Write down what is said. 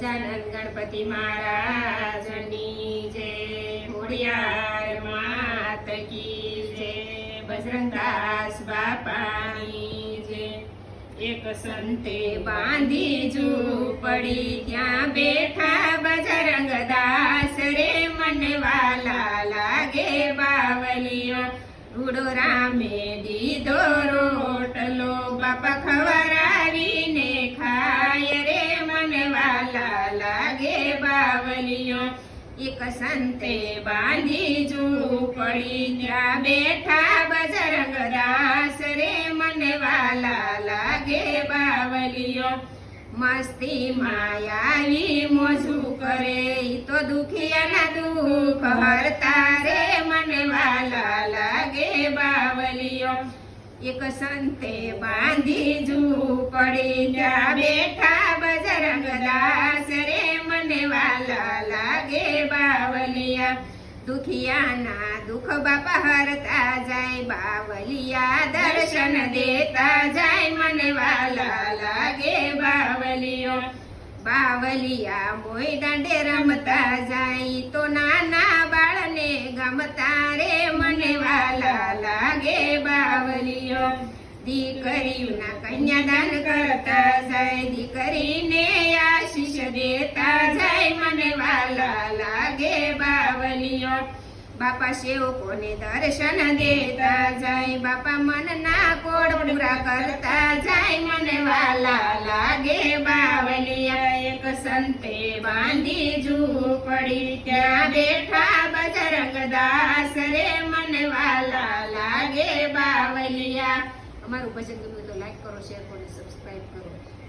ગજાનન ગણપતિ મહારાજની જય હોડિયાર માત કી જય બજરંગદાસ બાપાની જય એક સંતે બાંધી ઝૂંપડી ત્યાં બેઠા બજરંગદાસ રે મને લાગે બાવલિયો. રૂડો રામે દીધો રોટલો, બાપા બાવલિયો એક સંતે બાંધી પડી ત્યાં બેઠા બજરંગ રાસ રે મને લાગે બાવલિયો મસ્તી માયાવી મોજું કરે તો દુખિયાના દુઃખ હરતા રે, મને વાલા લાગે બાવલિયો એક સંતે બાંધી પડી ત્યાં બેઠા બજરંગ દાસ રે મને લાગે બાવલિયા દુખિયાના દુખ બાપા હરતા જાય બાવલિયા દર્શન દેતા જાય મને વાલા લાગે બાવલિયો બાવલિયા મોય દાંડે રમતા જાય તો નાના બાળને ગમતા રે મને વાલા લાગે બાવલિયો દીકરીઓના કન્યાદાન કરતા જાય દીકરીને આશીષ દેતા બાપા. સેવકોને દર્શન દેતા જાય. બાપા મનના કોડ પૂરા કરતા જાય. મને વાલા લાગે બાવલિયા. એક સંતે બાંધી ઝૂંપડી. ત્યાં બેઠા બજરંગ દાસ રે. મને વાલા લાગે બાવલિયા. અમારું ભજન ગમ્યું તો લાઈક કરો શેર કરો સબસ્ક્રાઇબ કરો.